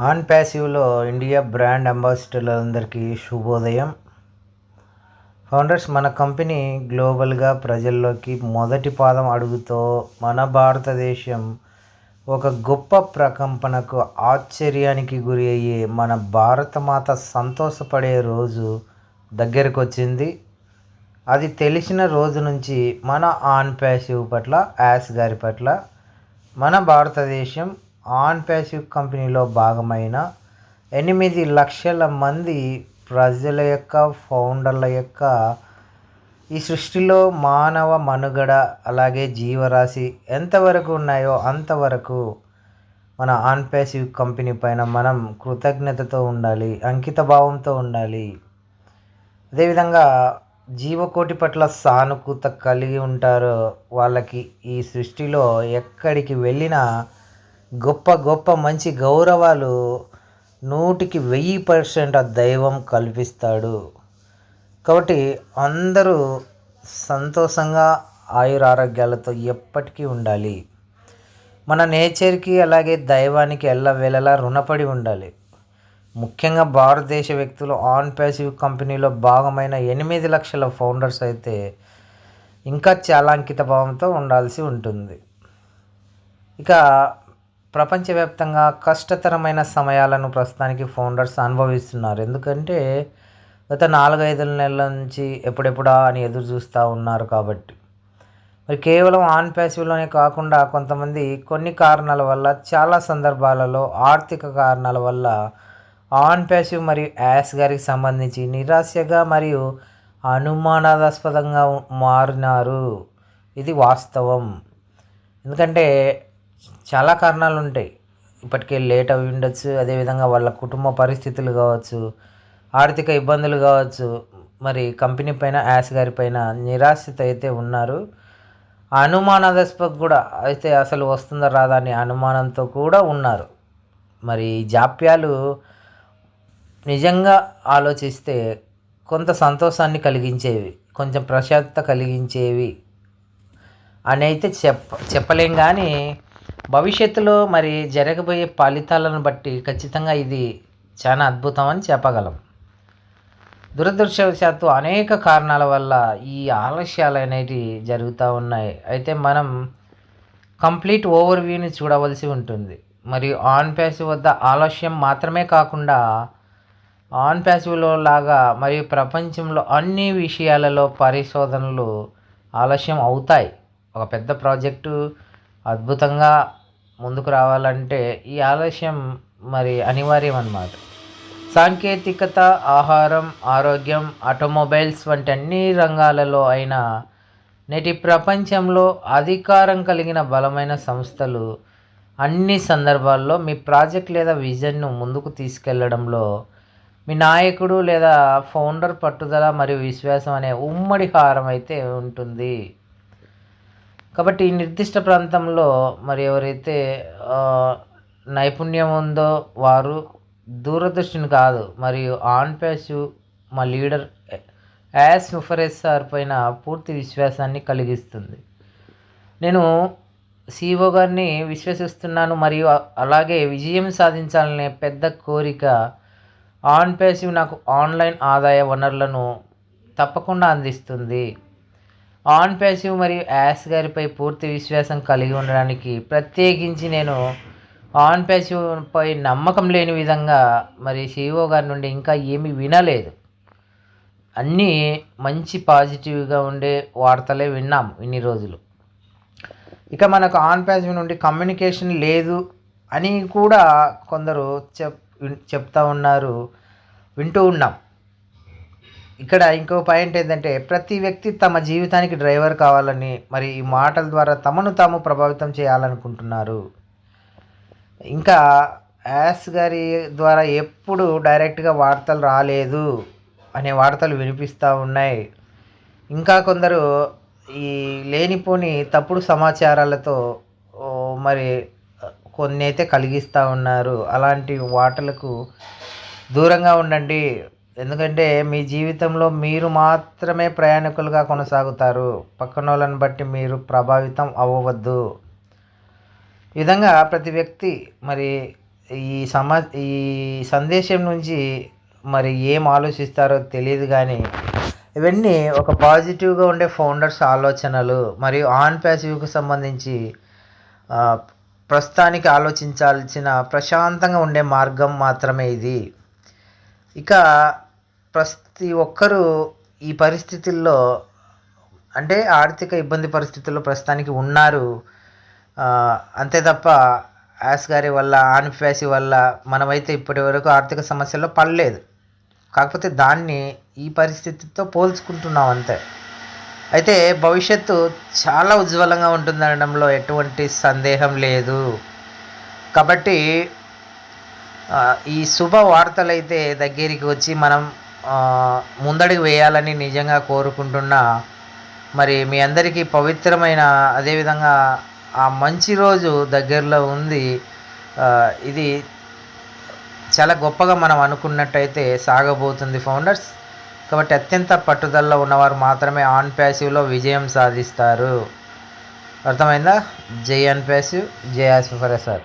On ప్యాసివ్లో India brand అంబాసిడర్లందరికీ శుభోదయం. ఫౌండర్స్ మన కంపెనీ గ్లోబల్గా ప్రజల్లోకి మొదటి పాదం అడుగుతో మన భారతదేశం ఒక గొప్ప ప్రకంపనకు ఆశ్చర్యానికి గురి అయ్యే మన భారతమాత సంతోషపడే రోజు దగ్గరకు వచ్చింది అది తెలిసిన రోజు నుంచి మన ఆన్ ప్యాసివ్ పట్ల యాస్ గారి పట్ల మన భారతదేశం ఆన్ ప్యాసివ్ కంపెనీలో భాగమైన ఎనిమిది లక్షల మంది ప్రజల యొక్క ఫౌండర్ల యొక్క ఈ సృష్టిలో మానవ మనుగడ అలాగే జీవరాశి ఎంతవరకు ఉన్నాయో అంతవరకు మన ఆన్ ప్యాసివ్ కంపెనీ పైన మనం కృతజ్ఞతతో ఉండాలి అంకిత భావంతో ఉండాలి. అదేవిధంగా జీవకోటి పట్ల సానుకూత కలిగి ఉంటారో వాళ్ళకి ఈ సృష్టిలో ఎక్కడికి వెళ్ళినా గొప్ప గొప్ప మంచి గౌరవాలు నూటికి వెయ్యి పర్సెంట్ ఆ దైవం కల్పిస్తాడు. కాబట్టి అందరూ సంతోషంగా ఆయురారోగ్యాలతో ఎప్పటికీ ఉండాలి. మన నేచర్కి అలాగే దైవానికి ఎల్లవేళలా రుణపడి ఉండాలి. ముఖ్యంగా భారతదేశ వ్యక్తులు ఆన్ ప్యాసివ్ కంపెనీలో భాగమైన ఎనిమిది లక్షల ఫౌండర్స్ అయితే ఇంకా చాలా అంకిత భావంతో ఉండాల్సి ఉంటుంది. ఇక ప్రపంచవ్యాప్తంగా కష్టతరమైన సమయాలను ప్రస్తుతానికి ఫౌండర్స్ అనుభవిస్తున్నారు. ఎందుకంటే గత నాలుగైదు నెలల నుంచి ఎప్పుడెప్పుడా అని ఎదురు చూస్తూ ఉన్నారు కాబట్టి. మరి కేవలం ఆన్ ప్యాసివ్లోనే కాకుండా కొంతమంది కొన్ని కారణాల వల్ల చాలా సందర్భాలలో ఆర్థిక కారణాల వల్ల ఆన్ ప్యాసివ్ మరియు యాస్ గారికి సంబంధించి నిరాశగా మరియు అనుమానాస్పదంగా మారినారు. ఇది వాస్తవం. ఎందుకంటే చాలా కారణాలు ఉంటాయి ఇప్పటికే లేట్ అవి ఉండొచ్చు. అదేవిధంగా వాళ్ళ కుటుంబ పరిస్థితులు కావచ్చు ఆర్థిక ఇబ్బందులు కావచ్చు మరి కంపెనీ పైన యాస్ గారి పైన నిరాశత అయితే ఉన్నారు. అనుమానాస్పద కూడా అయితే అసలు వస్తుందా రాదా అనే అనుమానంతో కూడా ఉన్నారు. మరి జాప్యాలు నిజంగా ఆలోచిస్తే కొంత సంతోషాన్ని కలిగించేవి కొంచెం ప్రశాంతత కలిగించేవి అని అయితే చెప్ప చెప్పలేం కానీ భవిష్యత్తులో మరి జరగబోయే ఫలితాలను బట్టి ఖచ్చితంగా ఇది చాలా అద్భుతం అని చెప్పగలం. దురదృష్టవశాత్తు అనేక కారణాల వల్ల ఈ ఆలస్యాలు అనేవి జరుగుతూ ఉన్నాయి. అయితే మనం కంప్లీట్ ఓవర్ వ్యూని చూడవలసి ఉంటుంది. మరియు ఆన్ ప్యాసివ్ వద్ద ఆలస్యం మాత్రమే కాకుండా ఆన్ ప్యాసివ్లో లాగా మరియు ప్రపంచంలో అన్ని విషయాలలో పరిశోధనలు ఆలస్యం అవుతాయి. ఒక పెద్ద ప్రాజెక్టు అద్భుతంగా ముందుకు రావాలంటే ఈ ఆలస్యం మరి అనివార్యం అన్నమాట సాంకేతికత ఆహారం ఆరోగ్యం ఆటోమొబైల్స్ వంటి అన్ని రంగాలలో అయినా నేటి ప్రపంచంలో అధికారం కలిగిన బలమైన సంస్థలు అన్ని సందర్భాల్లో మీ ప్రాజెక్ట్ లేదా విజన్ను ముందుకు తీసుకెళ్ళడంలో మీ నాయకుడు లేదా ఫౌండర్ పట్టుదల మరియు విశ్వాసం అనే ఉమ్మడి హారం అయితే ఉంటుంది. కాబట్టి ఈ నిర్దిష్ట ప్రాంతంలో మరి ఎవరైతే నైపుణ్యం ఉందో వారు దూరదృష్టిని కాదు మరియు ఆన్ ప్యాసివ్ మా లీడర్ యాస్ ముఫరెస్ సార్ పైన పూర్తి విశ్వాసాన్ని కలిగిస్తుంది. నేను సిఓ గారిని విశ్వసిస్తున్నాను మరియు అలాగే విజయం సాధించాలనే పెద్ద కోరిక ఆన్ ప్యాసివ్ నాకు ఆన్లైన్ ఆదాయ వనరులను తప్పకుండా అందిస్తుంది. ఆన్ ప్యాసివ్ మరియు యాస్ గారిపై పూర్తి విశ్వాసం కలిగి ఉండడానికి ప్రత్యేకించి నేను ఆన్ ప్యాసివ్పై నమ్మకం లేని విధంగా మరి సిఇఓ గారి నుండి ఇంకా ఏమీ వినలేదు. అన్నీ మంచి పాజిటివ్గా ఉండే వార్తలే విన్నాం ఇన్ని రోజులు. ఇక మనకు ఆన్ ప్యాసివ్ నుండి కమ్యూనికేషన్ లేదు అని కూడా కొందరు చెప్ చెప్తా ఉన్నారు వింటూ ఉన్నాం. ఇక్కడ ఇంకో పాయింట్ ఏంటంటే ప్రతి వ్యక్తి తమ జీవితానికి డ్రైవర్ కావాలని మరి ఈ మాటల ద్వారా తమను తాము ప్రభావితం చేయాలనుకుంటున్నారు. ఇంకా యాస్ గారి ద్వారా ఎప్పుడు డైరెక్ట్గా వార్తలు రాలేదు అనే వార్తలు వినిపిస్తూ ఉన్నాయి. ఇంకా కొందరు ఈ లేనిపోని తప్పుడు సమాచారాలతో మరి కొన్ని అయితే కలిగిస్తూ ఉన్నారు. అలాంటి వాటలకు దూరంగా ఉండండి. ఎందుకంటే మీ జీవితంలో మీరు మాత్రమే ప్రయాణికులుగా కొనసాగుతారు. పక్కన వాళ్ళని బట్టి మీరు ప్రభావితం అవ్వవద్దు. ఈ విధంగా ప్రతి వ్యక్తి మరి ఈ సమా ఈ సందేశం నుంచి మరి ఏం ఆలోచిస్తారో తెలియదు కానీ ఇవన్నీ ఒక పాజిటివ్గా ఉండే ఫౌండర్స్ ఆలోచనలు మరియు ఆన్ ప్యాసివ్కు సంబంధించి ప్రస్తుతానికి ఆలోచించాల్సిన ప్రశాంతంగా ఉండే మార్గం మాత్రమే ఇది. ఇక ప్రతి ఒక్కరూ ఈ పరిస్థితుల్లో అంటే ఆర్థిక ఇబ్బంది పరిస్థితుల్లో ప్రస్తుతానికి ఉన్నారు. అంతే తప్ప యాస్ గారి వల్ల ఆన్ఫ్యాసి వల్ల మనమైతే ఇప్పటి వరకు ఆర్థిక సమస్యల్లో పడలేదు. కాకపోతే దాన్ని ఈ పరిస్థితితో పోల్చుకుంటున్నాం అంతే. అయితే భవిష్యత్తు చాలా ఉజ్వలంగా ఉంటుందనడంలో ఎటువంటి సందేహం లేదు. కాబట్టి ఈ శుభ వార్తలైతే దగ్గరికి వచ్చి మనం ముందడుగు వేయాలని నిజంగా కోరుకుంటున్నా. మరి మీ అందరికీ పవిత్రమైన అదేవిధంగా ఆ మంచి రోజు దగ్గరలో ఉంది. ఇది చాలా గొప్పగా మనం అనుకున్నట్టయితే సాగబోతుంది ఫౌండర్స్. కాబట్టి అత్యంత పట్టుదలలో ఉన్నవారు మాత్రమే ఆన్ ప్యాసివ్లో విజయం సాధిస్తారు. అర్థమైందా? జై అన్ ప్యాసివ్ జై ఆసిఫర్ సార్.